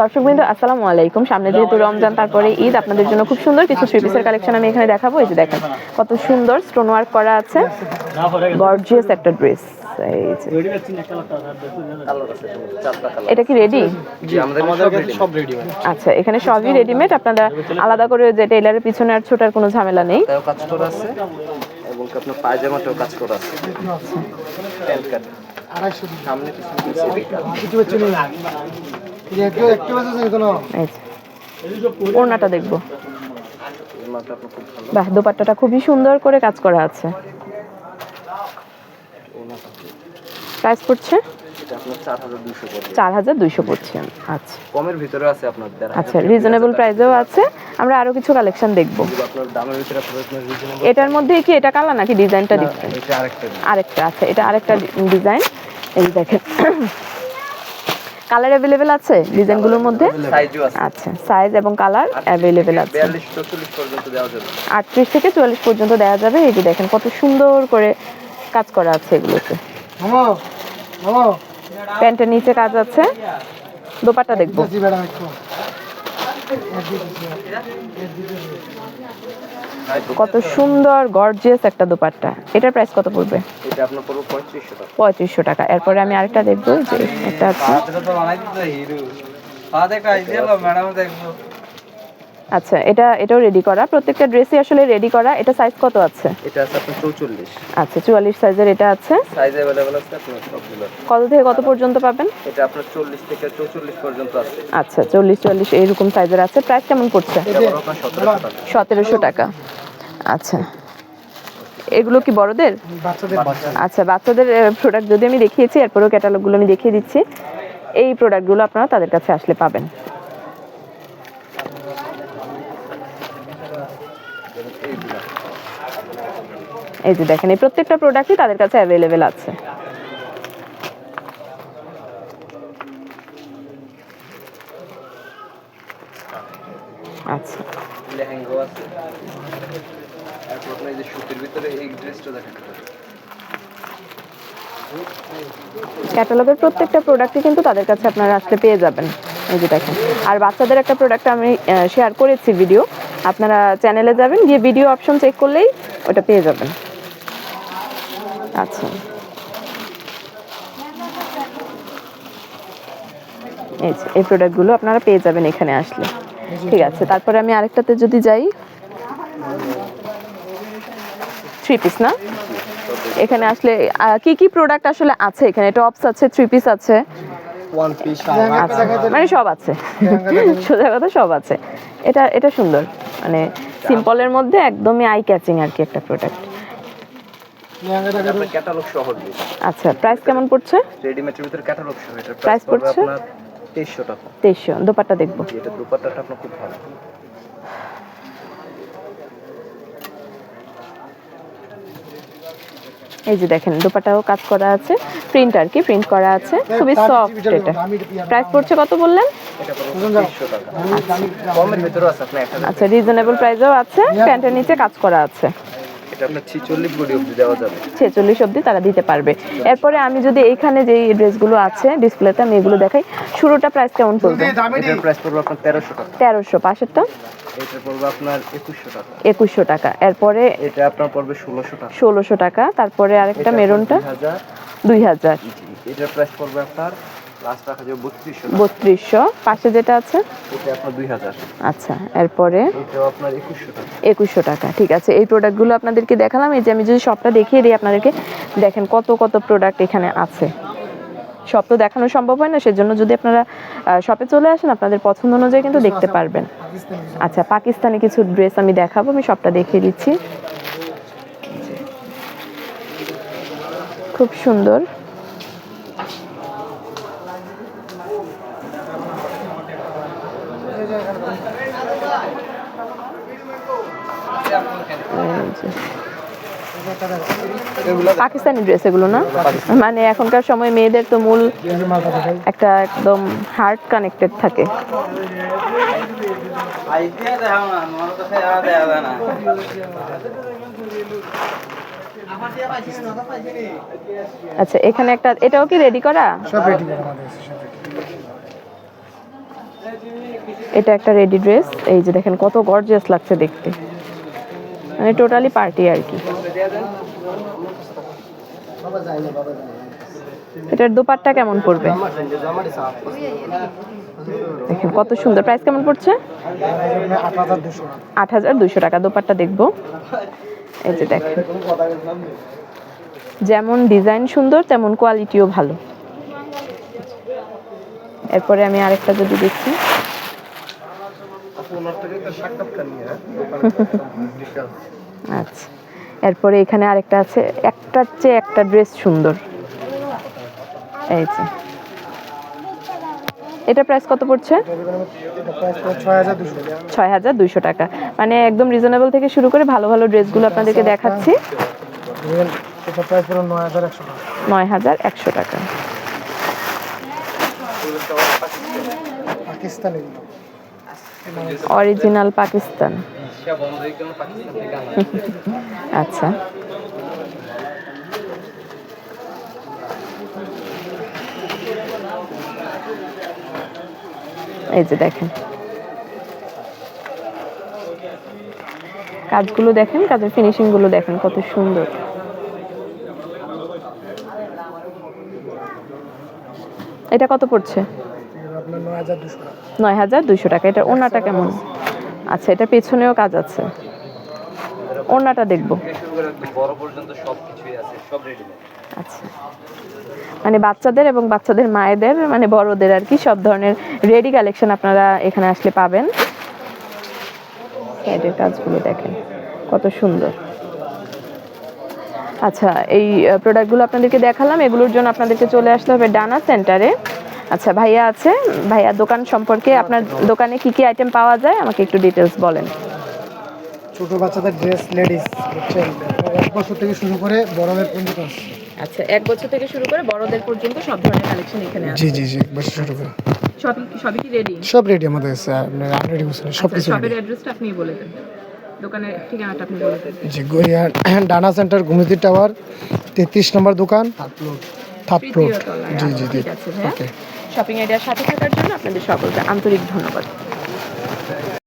দর্শকবৃন্দ আসসালামু আলাইকুম। সামনে যেহেতু রমজান তারপরে ঈদ আপনাদের জন্য খুব সুন্দর কিছু থ্রি পিসের কালেকশন আমি এখানে দেখাবো। এই যে দেখেন কত সুন্দর স্টোন ওয়ার্ক করা আছে। গর্জিয়াস একটা ড্রেস এটা কি রেডি আমাদের কাছে সব রেডি মানে আচ্ছা এখানে সবই রেডিমেড আপনারা আলাদা করে যে টেইলারের পিছনে আর ছোটার কোনো ঝামেলা নেই। কাজ করা আছে। এবং আপনার পায়জামাটাও কাজ করা আছে। ওড়নাটা দেখব এই মালটা আপনার খুব ভালো বাহ দোপাট্টাটা খুবই সুন্দর করে কাজ করা আছে। প্রাইস পড়ছে? চার হাজার দুইশো পড়ছে। আচ্ছা। কমের ভিতরে আছে আপনার আচ্ছা রিজনেবল প্রাইসেও আছে। আমরা আরও কিছু কালেকশন দেখব। এটার মধ্যে কি এটা কালার নাকি ডিজাইনটা ডিফারেন্ট এটা আরেকটা আরেকটা আছে এটা আরেকটা ডিজাইন এই দেখেন। কালার অ্যাভেলেবেল আছে ডিজাইনগুলোর মধ্যে? সাইজও আছে। আচ্ছা সাইজ এবং কালার অ্যাভেলেবেল আছে। বিয়াল্লিশ চল্লিশ পর্যন্ত দেওয়া যাবে। আটত্রিশ থেকে চুয়াল্লিশ পর্যন্ত দেওয়া যাবে। এই যে দেখেন কত সুন্দর করে কাজ করা আছে এগুলোতে। প্যান্টের নিচে কাজ আছে। দোপাট্টা দেখব। কত সুন্দর গর্জিয়াস একটা দোপাট্টা। এটার প্রাইস কত পড়বে? এটা আপনার পড়বে পঁয়ত্রিশশো টাকা। এরপরে আমি আরেকটা দেখব যে একটা আছে আচ্ছা এটা এটাও রেডি করা। প্রত্যেকটা ড্রেসই আসলে রেডি করা। এটা সাইজ কত আছে? এটা আছে আপনার চৌচল্লিশ। আচ্ছা চুয়াল্লিশ সাইজের এটা আছে। সাইজ অ্যাভেলেবেল আছে আপনার সবগুলো। কত থেকে কত পর্যন্ত পাবেন? এটা আপনার চল্লিশ থেকে চৌচল্লিশ পর্যন্ত আছে। আচ্ছা চল্লিশ চুয়াল্লিশ এইরকম সাইজের আছে। প্রাইস কেমন পড়ছে? এটা বড় আপনার সতেরোশো টাকা। সতেরোশো টাকা। আচ্ছা। এগুলো কি বড়দের? আচ্ছা বাচ্চাদের প্রোডাক্ট যদি আমি দেখিয়েছি এরপরেও ক্যাটালগুলো আমি দেখিয়ে দিচ্ছি এই প্রোডাক্টগুলো আপনারা তাদের কাছে আসলে পাবেন। এই যে দেখেন এই প্রত্যেকটা প্রোডাক্টই তাদের কাছে অ্যাভেলেবেল আছে। আচ্ছা লেহেঙ্গা আছে তারপর আপনার যে সুতির ভিতরে এই ড্রেসটা দেখেন ক্যাটালগের প্রত্যেকটা প্রোডাক্টই কিন্তু তাদের কাছে আপনারা আসলে পেয়ে যাবেন। এই যে দেখেন। আর বাচ্চাদের একটা প্রোডাক্ট আমি শেয়ার করেছি ভিডিও আপনারা চ্যানেলে যাবেন, গিয়ে ভিডিও অপশন চেক করলেই ওটা পেয়ে যাবেন। আচ্ছা। এই যে, এই প্রোডাক্টগুলো আপনারা পেয়ে যাবেন এখানে আসলে। ঠিক আছে, তারপরে আমি আরেকটাতে যদি যাই। থ্রি পিস না? এখানে আসলে কি কি প্রোডাক্ট আসলে আছে এখানে? টপস আছে থ্রি পিস আছে। আচ্ছা। মানে সব আছে। সোজা কথা সব আছে। এটা এটা সুন্দর। মানে সিম্পলের মধ্যে একদমই আই ক্যাচিং আর কি একটা প্রোডাক্ট আচ্ছা প্রাইস কেমন পড়ছে? রেডিমেডের ভিতরে ক্যাটালগ সহ এটা প্রাইস পড়ছে? আপনার তেইশশো টাকা। তেইশশো দোপাট্টা দেখব। এটা দুপাট্টাটা আপনার খুব ভালো। এই যে দেখেন দোপাটাও কাজ করা আছে প্রিন্ট আর কি প্রিন্ট করা আছে খুবই সফট এটা। প্রাইস পড়ছে কত বললেন? আচ্ছা রিজনেবল প্রাইসেও আছে প্যান্টের নিচে কাজ করা আছে। এটা আপনার ছিচল্লিশ বডি অবধি দেওয়া যাবে। ছেচল্লিশ অবধি তারা দিতে পারবে। এরপরে আমি যদি এইখানে যে ড্রেসগুলো আছে ডিসপ্লেতে আমি এগুলো দেখাই। শুরুটা প্রাইস কেমন পড়বে? এটার প্রাইস পড়বে আপনার তেরোশো টাকা। তেরোশো পাশেরটা এটা পড়বে আপনার একুশশো টাকা। একুশশো টাকা। এরপরে এটা আপনার পড়বে ষোলোশো টাকা। ষোলোশো টাকা। তারপরে আরেকটা মেরুনটা দুই হাজার। এটার প্রাইস পড়বে আপনার লাস্ট রাখা যাবে বত্রিশশো টাকা। বত্রিশশো। পাশে যেটা আছে? এটা আপনার দুই হাজার। আচ্ছা এরপরে? এটাও আপনার একুশশো টাকা। একুশশো টাকা ঠিক আছে। এই প্রোডাক্টগুলো আপনাদেরকে দেখালাম। এই যে আমি যদি সবটা দেখিয়ে দিই আপনাদেরকে দেখেন কত কত প্রোডাক্ট এখানে আছে। সব তো দেখানো সম্ভব হয় না সেজন্য যদি আপনারা শপে চলে আসেন আপনাদের পছন্দ অনুযায়ী কিন্তু দেখতে পারবেন। আচ্ছা পাকিস্তানি কিছু ড্রেস আমি দেখাবো আমি সবটা দেখিয়ে দিচ্ছি। খুব সুন্দর এই যে। পাকিস্তানি ড্রেস এগুলো না? মানে এখনকার সময় মেয়েদের তো মূল একটা একদম হার্ট কানেক্টেড থাকে। আচ্ছা এখানে একটা এটাও কি রেডি করা? সব রেডি করা। এটা একটা রেডি ড্রেস। এই যে দেখেন কত গর্জিয়াস লাগছে দেখতে। মানে টোটালি পার্টি আর কি। এটার দোপাট্টা কেমন পড়বে? দেখেন কত সুন্দর। প্রাইস কেমন পড়ছে? আট হাজার দুশো টাকা। দোপাট্টা দেখব। এই যে দেখেন। যেমন ডিজাইন সুন্দর, তেমন কোয়ালিটিও ভালো। এরপরে আমি আরেকটা যদি দেখি ওনার থেকে একটা সাক্ষাৎকার নিয়ে আচ্ছা। এরপরে এখানে আরেকটা আছে একটার চেয়ে একটা ড্রেস সুন্দর। এই যে। এটা প্রাইস কত পড়ছে? ছয় হাজার দুইশো টাকা। মানে একদম রিজনেবল থেকে শুরু করে ভালো ভালো ড্রেসগুলো আপনাদেরকে দেখাচ্ছি। নয় হাজার একশো টাকা। পাকিস্তানি অরিজিনাল পাকিস্তান আচ্ছা। এই যে দেখেন। কাজগুলো দেখেন কাজের ফিনিশিংগুলো দেখেন কত সুন্দর। এটা কত পড়ছে? নয় হাজার দুশো টাকা। এটা ওনাটা কেমন? আচ্ছা এটা পেছনেও কাজ আছে। ওনাটা দেখব। আচ্ছা। মানে বাচ্চাদের এবং বাচ্চাদের মায়েদের মানে বড়দের আর কি, সব ধরনের রেডি কালেকশন আপনারা এখানে আসলে পাবেন। সাইডের কাজগুলো দেখেন, কত সুন্দর। আচ্ছা এই প্রোডাক্টগুলো আপনাদেরকে দেখালাম। এগুলোর জন্য আপনাদেরকে চলে আসতে হবে ডানা সেন্টারে। আচ্ছা ভাইয়া আছে? ভাইয়া দোকান সম্পর্কে আপনার দোকানে কি কি আইটেম পাওয়া যায়? আমাকে একটু ডিটেলস বলেন। ছোট বাচ্চাদের ড্রেস লেডিস এক বছর থেকে শুরু করে বড়দের পর্যন্ত আছে। আচ্ছা এক বছর থেকে শুরু করে বড়দের পর্যন্ত সব ধরনের কালেকশন এখানে আছে। জি জি জি এক বছর শুরু করে। সবই সবই কি রেডি সব রেডি আমাদের কাছে আপনার আনরেডি বলছেন সব কিছু শপের অ্যাড্রেসটা আপনি বলে দেন। দোকানের ঠিকানাটা আপনি বলে দেন। জি গড়িয়া ডানা সেন্টার গুমিতি টাওয়ার তেত্রিশ নম্বর দোকান থার্ড ফ্লোর তৃতীয় তলায়। জি জি জি। ঠিক আছে ওকে শপিং আইডিয়ার সাথে থাকার জন্য আপনাদের সকলকে আন্তরিক ধন্যবাদ।